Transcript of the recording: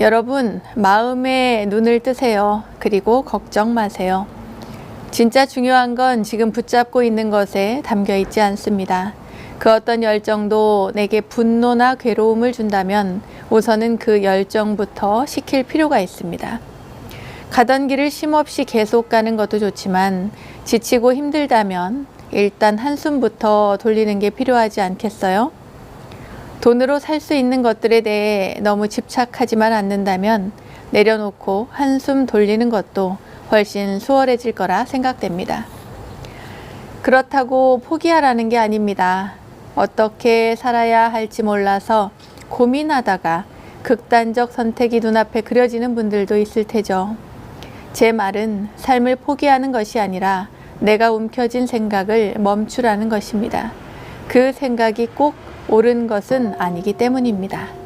여러분, 마음에 눈을 뜨세요. 그리고 걱정 마세요. 진짜 중요한 건 지금 붙잡고 있는 것에 담겨 있지 않습니다. 그 어떤 열정도 내게 분노나 괴로움을 준다면 우선은 그 열정부터 식힐 필요가 있습니다. 가던 길을 쉼없이 계속 가는 것도 좋지만 지치고 힘들다면 일단 한숨부터 돌리는 게 필요하지 않겠어요? 돈으로 살 수 있는 것들에 대해 너무 집착하지만 않는다면 내려놓고 한숨 돌리는 것도 훨씬 수월해질 거라 생각됩니다. 그렇다고 포기하라는 게 아닙니다. 어떻게 살아야 할지 몰라서 고민하다가 극단적 선택이 눈앞에 그려지는 분들도 있을 테죠. 제 말은 삶을 포기하는 것이 아니라 내가 움켜쥔 생각을 멈추라는 것입니다. 그 생각이 꼭 옳은 것은 아니기 때문입니다.